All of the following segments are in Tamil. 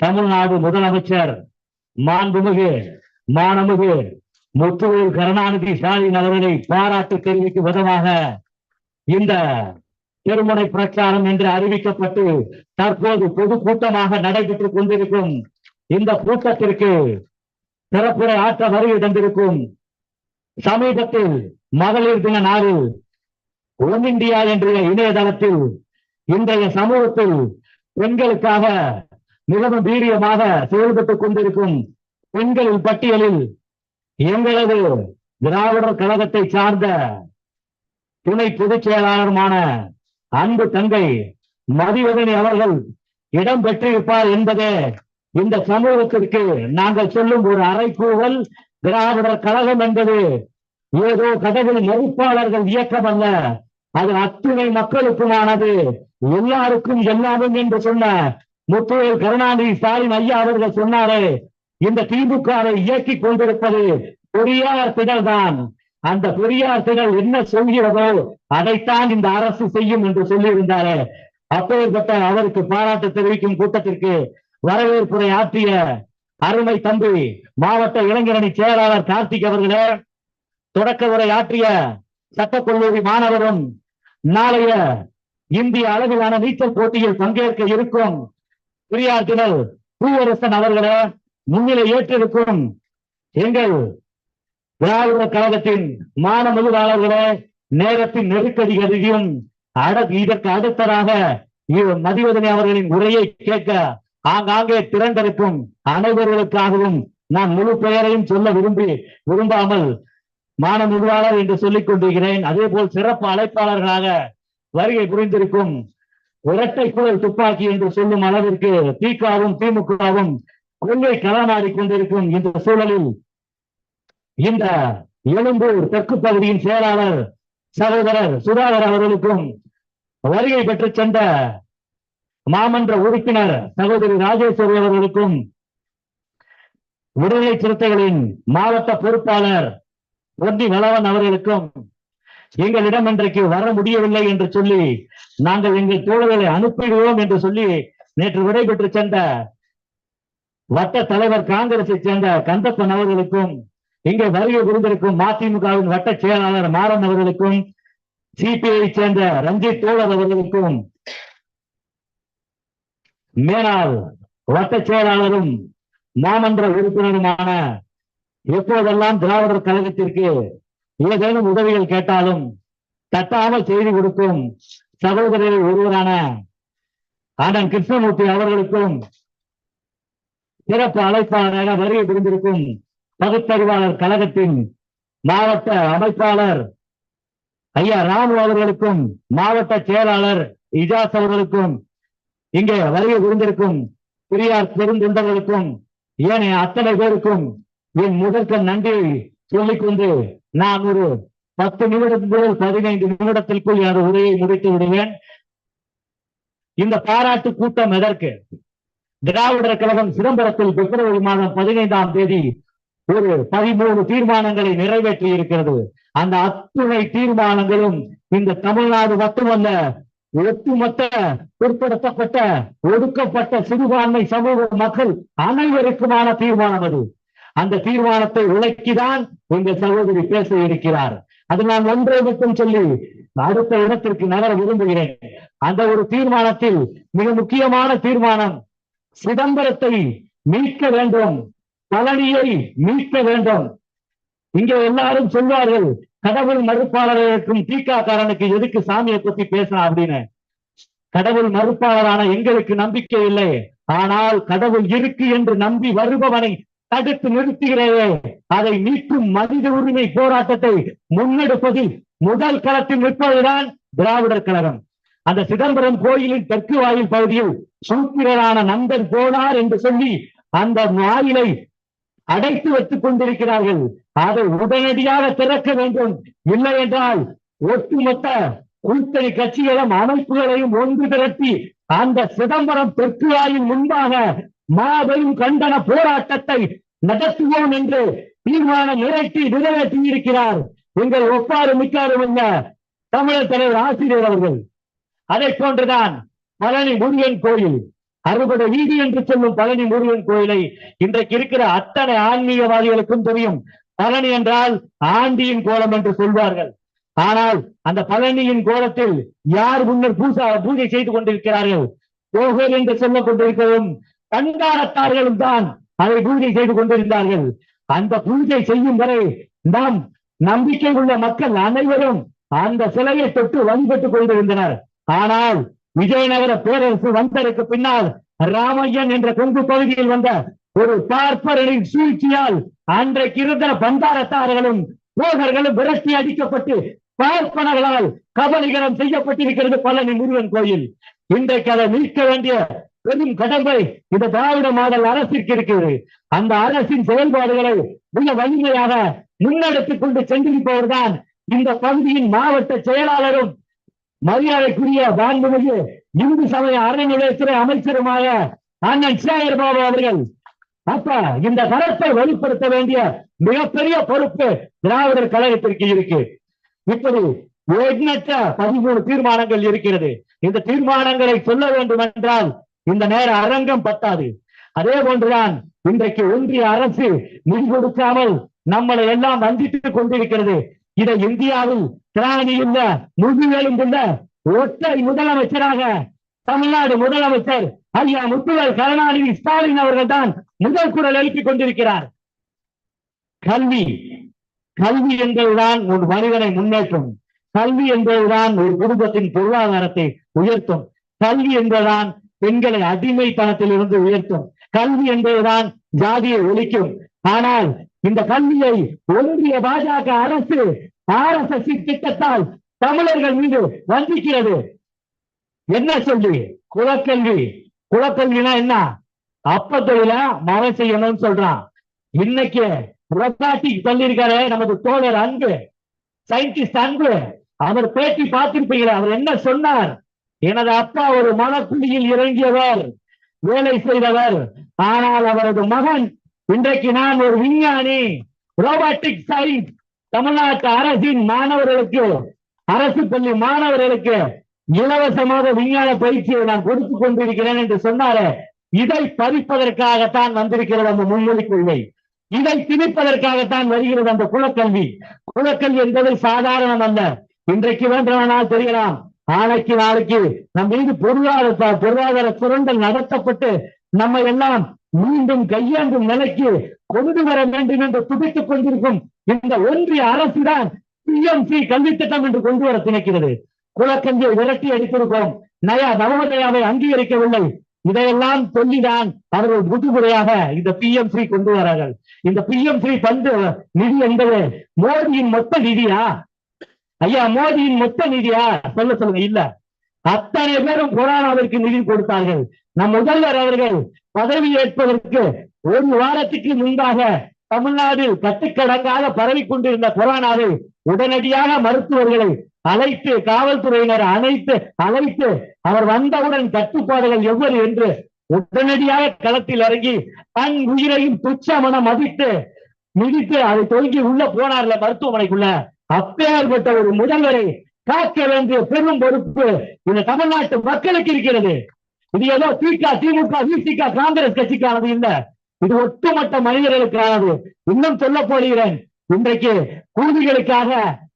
தமிழ்நாடு முதலமைச்சர் மாண்புமிகு மானமிகு முத்துவேல் கருணாநிதி ஸ்டாலின் அவர்களை பாராட்டு தெரிவிக்கும் விதமாக இந்த திருமுனை பிரச்சாரம் என்று அறிவிக்கப்பட்டு தற்போது பொதுக்கூட்டமாக நடைபெற்றுக் கொண்டிருக்கும் இந்த கூட்டத்திற்கு சிறப்புரை ஆற்ற வருகை தந்திருக்கும் சமீபத்தில் மகளிர் தின நாளில் ஒன் இந்தியா என்ற இணையதளத்தில் இன்றைய சமூகத்தில் பெண்களுக்காக மிகவும் வீரியமாக செயல்பட்டுக் கொண்டிருக்கும் பெண்களின் பட்டியலில் எங்களது திராவிடர் கழகத்தை சார்ந்த துணை பொதுச் செயலாளருமான அன்பு தங்கை மதிவதனி அவர்கள் இடம் பெற்றிருப்பார் என்பதே இந்த சமூகத்திற்கு நாங்கள் சொல்லும் ஒரு அரைக்கூவல் திராவிடர் கழகம் என்பது ஏதோ கடவுள் மறுப்பாளர்கள் இயக்கம் அல்ல. அது அத்துணை மக்களுக்குமானது. எல்லாருக்கும் எல்லாமும் என்று சொன்ன முத்துவேல் கருணாநிதி ஸ்டாலின் ஐயா அவர்கள் சொன்னாரே இந்த திமுகவை இயக்கிக் கொண்டிருப்பது பெரியார் திடல்தான் அந்த பெரியார் திடல் என்ன சொல்கிறதோ அதைத்தான் இந்த அரசு செய்யும் என்று சொல்லியிருந்தாரே. அப்பேற்பட்ட அவருக்கு பாராட்டு தெரிவிக்கும் கூட்டத்திற்கு வரவேற்புரை ஆற்றிய அருமை தம்பி மாவட்ட இளைஞரணி செயலாளர் கார்த்திக் அவர்களே தொடக்க உரை ஆற்றிய சட்டக்கல்லூரி மாணவரும் நாளைய இந்திய அளவிலான நீச்சல் போட்டியில் பங்கேற்க இருக்கும் பெரியார் பூவரசன் அவர்களை முன்னிலை ஏற்றிருக்கும் எங்கள் திராவிட கழகத்தின் மானமுதுவாளர்களே நேரத்தின் நெருக்கடி கருதியும் அட இதற்கு அடுத்ததாக இவ- மதிவதனி அவர்களின் உரையை கேட்க ஆங்காங்கே திரண்டிருக்கும் அனைவர்களுக்காகவும் நான் முழு பெயரையும் சொல்ல விரும்பி விரும்பாமல் மானமுதுவாளர் என்று சொல்லிக் கொண்டிருக்கிறேன். அதே போல் சிறப்பு அழைப்பாளர்களாக வருகை புரிந்திருக்கும் இரட்டை குழல் துப்பாக்கி என்று சொல்லும் அளவிற்கு திகாவும் திமுகவும் கொள்கை களமாடி கொண்டிருக்கும் இந்த சூழலில் இந்த எழும்பூர் தெற்கு பகுதியின் செயலாளர் சகோதரர் சுதாகர் அவர்களுக்கும் வருகை பெற்று சென்ற மாமன்ற உறுப்பினர் சகோதரி ராஜேஸ்வரி அவர்களுக்கும் விடுதலை சிறுத்தைகளின் மாவட்ட பொறுப்பாளர் ஒன்றி வளவன் அவர்களுக்கும் எங்களிடம் இன்றைக்கு வர முடியவில்லை என்று சொல்லி நாங்கள் எங்கள் தோழர்களை அனுப்பிடுவோம் என்று சொல்லி நேற்று விடைபெற்று சென்ற வட்ட தலைவர் காங்கிரஸை சேர்ந்த கந்தப்பன் அவர்களுக்கும் இங்கே வருகை புரிந்திருக்கும் மதிமுகவின் வட்ட செயலாளர் மாறன் அவர்களுக்கும் சிபிஐ சேர்ந்த ரஞ்சித் தோழர் அவர்களுக்கும் மேலாள் வட்ட செயலாளரும் மாமன்ற உறுப்பினருமான எப்போதெல்லாம் திராவிடர் கழகத்திற்கு ஏதேனும் உதவிகள் கேட்டாலும் தட்டாமல் செய்து கொடுக்கும் சகோதரர் ஒருவரான ஆண்டன் கிருஷ்ணமூர்த்தி அவர்களுக்கும் சிறப்பு அழைப்பாளராக வருகை புரிந்திருக்கும் பகுத்தறிவாளர் கழகத்தின் மாவட்ட அமைப்பாளர் ஐயா ராமு அவர்களுக்கும் மாவட்ட செயலாளர் இஜாஸ் அவர்களுக்கும் இங்கே வருகை புரிந்திருக்கும் பெரியார் பெருந்தொண்டர்களுக்கும் ஏனைய அத்தனை பேருக்கும் என் முதற்க நன்றியை சொல்லிக்கொண்டு நான் ஒரு பத்து நிமிடம் முதல் பதினைந்து நிமிடத்திற்குள் எனது உரையை முடித்து விடுவேன். இந்த பாராட்டு கூட்டம் எதற்கு? திராவிடர் கழகம் சிதம்பரத்தில் பிப்ரவரி மாதம் பதினைந்தாம் தேதி ஒரு பதிமூணு தீர்மானங்களை நிறைவேற்றி இருக்கிறது. அந்த அத்துணை தீர்மானங்களும் இந்த தமிழ்நாடு மட்டுமல்ல ஒட்டுமொத்த பிற்படுத்தப்பட்ட ஒடுக்கப்பட்ட சிறுபான்மை சமூக மக்கள் அனைவருக்குமான தீர்மானம் அது. அந்த தீர்மானத்தை உழைக்கிதான் எங்கள் சகோதரி பேச இருக்கிறார். அது நான் ஒன்றே மட்டும் சொல்லி அடுத்த இடத்திற்கு நகர விரும்புகிறேன். அந்த ஒரு தீர்மானத்தில் மிக முக்கியமான தீர்மானம் சிதம்பரத்தை மீட்க வேண்டும். பழனியை மீட்க வேண்டும். இங்கே எல்லாரும் சொல்வார்கள் கடவுள் மறுப்பாளர்களுக்கும் இருக்கும் காரனுக்கு எதுக்கு சாமியை பத்தி பேசலாம் அப்படின்னு. கடவுள் மறுப்பாளரான எங்களுக்கு நம்பிக்கை இல்லை. ஆனால் கடவுள் இருக்கு என்று நம்பி வருபவனை தடுத்து நிறுத்துகிறதே அதை நீக்கும் மனித உரிமை போராட்டத்தை முன்னெடுப்பதில் முதல் களத்தில் நிற்பதுதான் திராவிடர் கழகம். அந்த சிதம்பரம் கோயிலின் தெற்கு வாயில் பகுதியில் சூத்திரரான நந்தன் போனார் என்று சொல்லி அந்த வாயிலை அடைத்து வைத்துக் கொண்டிருக்கிறார்கள். அதை உடனடியாக திறக்க வேண்டும். இல்லை என்றால் ஒட்டுமொத்த கூட்டணி கட்சிகளும் அமைப்புகளையும் ஒன்று திரட்டி அந்த சிதம்பரம் தெற்கு வாயில் முன்பாக மாபெரும் கண்டன போராட்டத்தை நடத்துவோம் என்று தீர்மானம் நிறைவேற்றி நிறைவேற்றி இருக்கிறார் எங்கள் ஒப்பாறு மிக்காரும் என்ன? தமிழர் தலைவர் ஆசிரியர் அவர்கள். அதை போன்றுதான் பழனி முருகன் கோயில். அறுபடை வீதி என்று சொல்லும் பழனி முருகன் கோயிலை இன்றைக்கு இருக்கிற அத்தனை ஆன்மீகவாதிகளுக்கும் தெரியும். பழனி என்றால் ஆண்டியின் கோலம் என்று சொல்வார்கள். ஆனால் அந்த பழனியின் கோலத்தில் யார் முன்னர் பூசா பூஜை செய்து கொண்டிருக்கிறார்கள்? கோவில் என்று சொல்லக் கொண்டிருக்கவும் கண்காணத்தார்களும் தான் அதை பூஜை செய்து கொண்டிருந்தார்கள். அந்த பூஜை செய்யும் வரை நாம் நம்பிக்கை உள்ள மக்கள் அனைவரும் அந்த சிலையை தொட்டு வழிபட்டுக் கொண்டிருந்தனர். ஆனால் விஜயநகர பேரரசு வந்ததற்கு பின்னால் ராமையன் என்ற கொங்கு பகுதியில் வந்த ஒரு பார்ப்பரனின் சூழ்ச்சியால் அன்றைக்கு இருந்த பண்டாரத்தார்களும் போகர்களும் விரட்டி அடிக்கப்பட்டு பார்ப்பனர்களால் கபலீகரம் செய்யப்பட்டிருக்கிறது பழனி முருகன் கோயில். இன்றைக்கு அதை மீட்க வேண்டிய பெரும் கடமை இந்த திராவிட மாடல் அரசிற்கு இருக்கிறது அந்த அரசின் செயல்பாடுகளை மிக வலிமையாக முன்னெடுத்துக் கொண்டு சென்றிருப்பவர் தான் இந்த பகுதியின் மாவட்ட செயலாளரும் மரியாதைக்குரிய மாண்புமிகு இந்து சமய அறநிலையத்துறை அமைச்சருമായ அண்ணன் சேகர் பாபு அவர்கள். அப்ப இந்த கருத்தை வெளிப்படுத்த வேண்டிய மிகப்பெரிய பொறுப்பு திராவிடர் கழகத்திற்கு இருக்கு. இப்படி எண்ணற்ற பதிமூணு தீர்மானங்கள் இருக்கிறது. இந்த தீர்மானங்களை சொல்ல வேண்டும் என்றால் இந்த நேர அரங்கம் பத்தாது. அதே போன்றுதான் இன்றைக்கு ஒன்றிய அரசு நிதி கொடுக்காமல் நம்மளை எல்லாம் வஞ்சித்துக் கொண்டிருக்கிறது. இதை இந்தியாவில் திராணியுள்ள முதுகெலும்புள்ள ஒற்றை முதலமைச்சராக தமிழ்நாடு முதலமைச்சர் ஐயா முத்துவர் கருணாநிதி ஸ்டாலின் அவர்கள் தான் முதல் குரல் எழுப்பிக் கொண்டிருக்கிறார். கல்வி கல்வி என்பதுதான் ஒரு மனிதனை முன்னேற்றும். கல்வி என்பதுதான் ஒரு குடும்பத்தின் பொருளாதாரத்தை உயர்த்தும். கல்வி என்பதுதான் பெண்களை அடிமைத்தனத்திலிருந்து உயர்த்தும். கல்வி என்பதுதான் ஜாதியை ஒழிக்கும். ஆனால் இந்த கல்வியை ஒன்றிய பாஜக அரசு ஆர் எஸ் எஸ் திட்டத்தால் தமிழர்கள் மீது வந்திக்கிறது என்ன சொல்லி? குலக்கல்வி. குலக்கல்வினா என்ன? அப்ப தொழில மழை செய்யணும்னு சொல்றான். இன்னைக்கு ரொபாட்டிக் சொல்லியிருக்காரு நமது தோழர் அன்பு சயின்டிஸ்ட் அன்பு. அவர் பேட்டி பார்த்திருப்பீங்க அவர் என்ன சொன்னார்? எனது அப்பா ஒரு மனக்குழியில் இறங்கியவர் வேலை செய்தவர். ஆனால் அவரது மகன் இன்றைக்கு நான் ஒரு விஞ்ஞானி ரோபாட்டிக் சயின்ஸ் தமிழ்நாட்டு அரசின் மாணவர்களுக்கு அரசு பள்ளி மாணவர்களுக்கு இலவசமாக விஞ்ஞான பயிற்சியை நான் கொடுத்துக் கொண்டிருக்கிறேன் என்று சொன்னாரே இதை பறிப்பதற்காகத்தான் வந்திருக்கிறது அந்த முன்மொழி கொள்கை. இதை திணிப்பதற்காகத்தான் வருகிறது அந்த குலக்கல்வி. குலக்கல்வி என்பது சாதாரணம் அல்ல இன்றைக்கு வேண்டுமானால் தெரியலாம். நாளைக்கு நாளைக்கு நம் மீது பொருளாதார பொருளாதார சுரண்டல் நடத்தப்பட்டு நம்ம எல்லாம் மீண்டும் கையாண்டும் நிலைக்கு கொண்டு வர வேண்டும் என்று துடித்துக் கொண்டிருக்கும் இந்த ஒன்றிய அரசுதான் பிஎம்சி கல்வி திட்டம் என்று கொண்டு வர திணைக்கிறது. குலக்கஞ்சியை விரட்டி அடித்திருக்கிறோம். நயா நவோதயாவை அங்கீகரிக்கவில்லை. இதையெல்லாம் சொல்லிதான் அவர்கள் முதுமுறையாக இந்த பிஎம்சி கொண்டு வரார்கள். இந்த பிஎம்சி பந்து நிதி என்பது மோடியின் மொத்த நிதியா? ஐயா மோடியின் மொத்த நிதியா சொல்ல சொல்லுங்க இல்ல. அத்தனை பேரும் கொரோனாவிற்கு நிதி கொடுத்தார்கள். நம் முதல்வர் அவர்கள் பதவி ஏற்பதற்கு ஒரு வாரத்துக்கு முன்பாக தமிழ்நாடு கட்டுக்கடங்காக பரவி கொண்டிருந்த கொரோனாவை உடனடியாக மருத்துவர்களை அழைத்து காவல்துறையினர் அழைத்து அழைத்து அவர் வந்தவுடன் கட்டுப்பாடுகள் எவ்வளவு என்று உடனடியாக களத்தில் இறங்கி தன் உயிரையும் துச்சமன மதித்து மிதித்து அதை தொங்கி உள்ள போனார்ல மருத்துவமனைக்குள்ள. அப்பேற்பட்ட ஒரு முதல்வரை காக்க வேண்டிய பெரும் பொறுப்பு இந்த தமிழ்நாட்டு மக்களுக்கு இருக்கிறது. இது ஏதோ திக திமுக விசிக காங்கிரஸ் கட்சிக்கானது இல்ல. இது ஒட்டுமொத்த மனிதர்களுக்கானது. இன்னும் சொல்ல போகிறேன். இன்றைக்கு கூலிகளுக்காக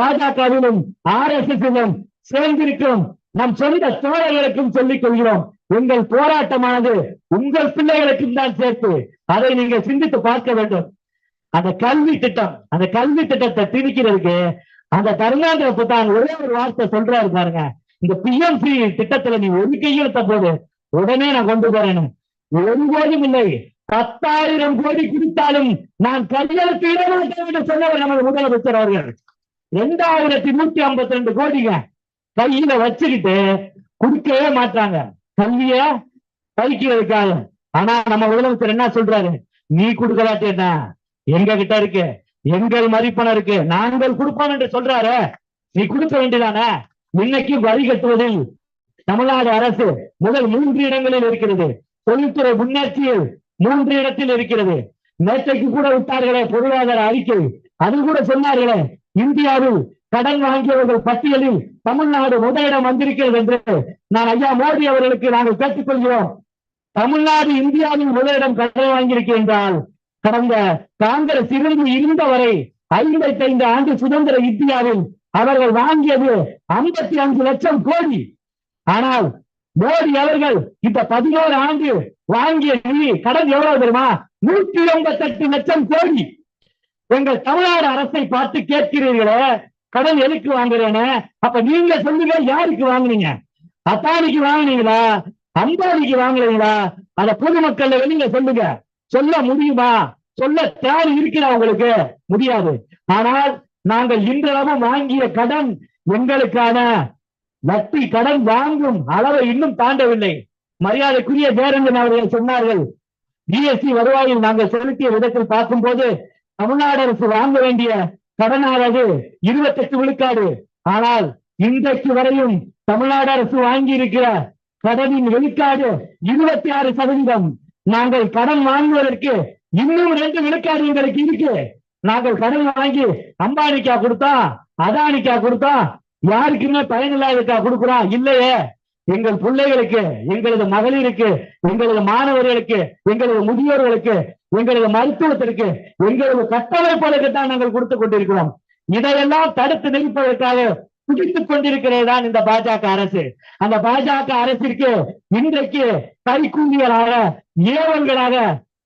பாஜகவிலும் ஆர் எஸ் எஸ் சேர்ந்திருக்கும் நம் சொந்த தோழர்களுக்கும் சொல்லிக் கொள்கிறோம். உங்கள் போராட்டமானது உங்கள் பிள்ளைகளுக்கும் தான் சேர்த்து அதை நீங்கள் சிந்தித்து பார்க்க வேண்டும். அந்த கல்வி திட்டம் அந்த கல்வி திட்டத்தை திணிக்கிறதுக்கு அந்த கருணாநிதி தான் ஒரே ஒரு வார்த்தை சொல்றாரு பாருங்க. இந்த பிஎம்சி திட்டத்துல நீ ஒரு கையெழுத்த போது உடனே நான் கொண்டு போறேன்னு. ஒரு கோடியும் இல்லை பத்தாயிரம் கோடி கொடுத்தாலும் நான் கையெழுத்து இட என்று சொன்னவர் நமது முதலமைச்சர் அவர்கள். ரெண்டாயிரத்தி நூத்தி ஐம்பத்தி ரெண்டு கோடிங்க கையில வச்சுக்கிட்டு குடிக்கவே மாட்டாங்க. கல்விய வைக்காது ஆனா நம்ம முதலமைச்சர் என்ன சொல்றாரு? நீ கொடுக்கலாட்டேன்னா எங்க கிட்ட இருக்கு? எங்கள் மதிப்பணம் இருக்கு. நாங்கள் கொடுப்போம் என்று சொல்றாரு. நீ கொடுக்க வேண்டியதானே? இன்னைக்கு வரி கட்டுவதில் தமிழ்நாடு அரசு முதல் மூன்று இடங்களில் இருக்கிறது. தொழில்துறை முன்னேற்றியில் மூன்று இடத்தில் இருக்கிறது. நேற்றைக்கு கூட விட்டார்களே பொருளாதார அறிக்கை. அது கூட சொன்னார்களே இந்தியாவில் கடன் வாங்கியவர்கள் பட்டியலில் தமிழ்நாடு முதலிடம் வந்திருக்கிறது என்று நான் ஐயா மோடி அவர்களுக்கு நாங்கள் கேட்டுக்கொள்கிறோம். தமிழ்நாடு இந்தியாவின் முதலிடம் கடன் வாங்கியிருக்கின்றால் கடந்த காங்கிரஸ் இருந்து இருந்த வரை ஐம்பத்தி ஐந்து ஆண்டு சுதந்திர இந்தியாவில் அவர்கள் வாங்கியது ஐம்பத்தி அஞ்சு லட்சம் கோடி. ஆனால் மோடி அவர்கள் இந்த பதினோரு ஆண்டு வாங்கிய நிதி கடன் எவ்வளவு தெரியுமா? நூற்றி எண்பத்தி எட்டு லட்சம் கோடி. எங்கள் தமிழ்நாடு அரசை பார்த்து கேட்கிறீர்களே கடன் எதுக்கு வாங்குறேன்னு? அப்ப நீங்க சொல்லுங்க யாருக்கு வாங்குனீங்க? அத்தானிக்கு வாங்குனீங்களா? அம்பானிக்கு வாங்குறீங்களா? அத பொதுமக்கள் வெளியில சொல்லுங்க. சொல்ல முடியுமா? சொல்ல தேவை இருக்கிறா உங்களுக்கு? முடியாது. ஆனால் நாங்கள் இன்றளவும் வாங்கிய கடன் எங்களுக்கான வட்டி கடன் வாங்கும் அளவை இன்னும் தாண்டவில்லை. மரியாதைக்குரிய பேரஞ்சன் அவர்கள் சொன்னார்கள். ஜிஎஸ்டி வருவாயில் நாங்கள் செலுத்திய விதத்தில் பார்க்கும்போது தமிழ்நாடு அரசு வாங்க வேண்டிய கடனானது இருபத்தெட்டு விழுக்காடு. ஆனால் இன்றைக்கு வரையும் தமிழ்நாடு அரசு வாங்கி இருக்கிற கடனின் வெளிக்காடு இருபத்தி ஆறு சதவீதம். நாங்கள் கடன் வாங்குவதற்கு இன்னும் ரெண்டு விழுக்காடு எங்களுக்கு இருக்கு. நாங்கள் கடன் வாங்கி அம்பானிக்கா கொடுத்தா அதானிக்கா கொடுத்தா யாருக்குமே பயனில்லாதக்கா கொடுக்குறோம் இல்லையே. எங்கள் பிள்ளைகளுக்கு எங்களது மகளிருக்கு எங்களது மாணவர்களுக்கு எங்களது முதியோர்களுக்கு எங்களது மருத்துவத்திற்கு எங்களது கட்டமைப்புகளுக்கு தான் நாங்கள் கொடுத்து கொண்டிருக்கிறோம். இதையெல்லாம் தடுத்து நிற்பதற்காக குடித்துக் கொண்டிருக்கிறதான் இந்த பாஜக அரசு. அந்த பாஜக அரசிற்கு இன்றைக்கு கைக்கூலிகளாக ஏவல்களாக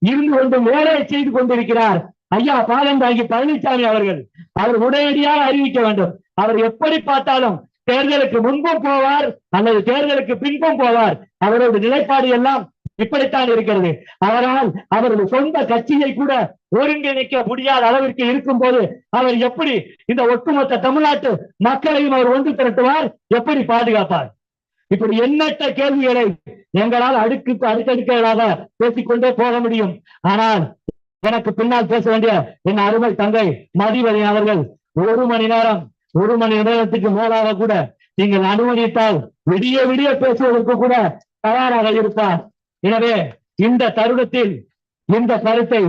இருந்து கொண்டு வேலையை செய்து கொண்டிருக்கிறார் ஐயா பாலந்தாகி பழனிசாமி அவர்கள். அவர் உடனடியாக அறிவிக்க வேண்டும். அவர் எப்படி பார்த்தாலும் தேர்தலுக்கு முன்பும் போவார் அல்லது தேர்தலுக்கு பின்பும் போவார். அவரது நிலைப்பாடு எல்லாம் இப்படித்தான் இருக்கிறது. அவரால் அவரது சொந்த கட்சியை கூட ஒருங்கிணைக்க முடியாத அளவிற்கு இருக்கும் போது அவர் எப்படி இந்த ஒட்டுமொத்த தமிழ்நாட்டு மக்களையும் அவர் ஒன்று திரட்டுவார்? எப்படி பாதுகாப்பார்? இப்படி எண்ணற்ற கேள்விகளை எங்களால் அடுக்கு அடுக்கடுக்களாக பேசிக்கொண்டே போக முடியும். ஆனால் எனக்கு பின்னால் பேச வேண்டிய என் அருமை தங்கை மதிவதி அவர்கள் ஒரு மணி நேரம் ஒரு மணி நேரத்துக்கு மேலாக கூட நீங்கள் அனுமதித்தால் விடிய விடிய பேசுவதற்கு கூட தயாராக இருப்பார். எனவே இந்த தருணத்தில் இந்த கருத்தை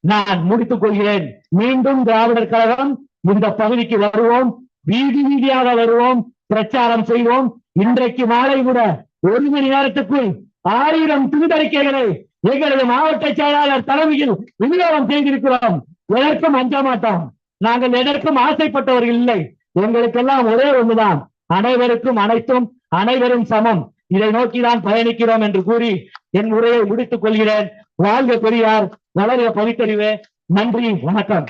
நான் முடித்துக் கொள்கிறேன். மீண்டும் திராவிடர் கழகம் இந்த பகுதிக்கு வருவோம். வீதி வீதியாக வருவோம். பிரச்சாரம் செய்வோம். இன்றைக்கு மாலை கூட ஒரு மணி நேரத்துக்குள் ஆயிரம் துண்டறிக்கைகளை எங்களது மாவட்ட செயலாளர் தலைமையில் விநியோகம் செய்திருக்கிறோம். எதற்கும் அஞ்ச மாட்டோம். நாங்கள் எதற்கும் ஆசைப்பட்டவர்கள் இல்லை. எங்களுக்கெல்லாம் ஒரே ஒன்றுதான் அனைவருக்கும் அனைத்தும் அனைவரும் சமம். இதை நோக்கிதான் பயணிக்கிறோம் என்று கூறி என் உரையை முடித்துக் கொள்கிறேன். வாழ்க பெரியார் வளர்க பகுத்தறிவு நன்றி வணக்கம்.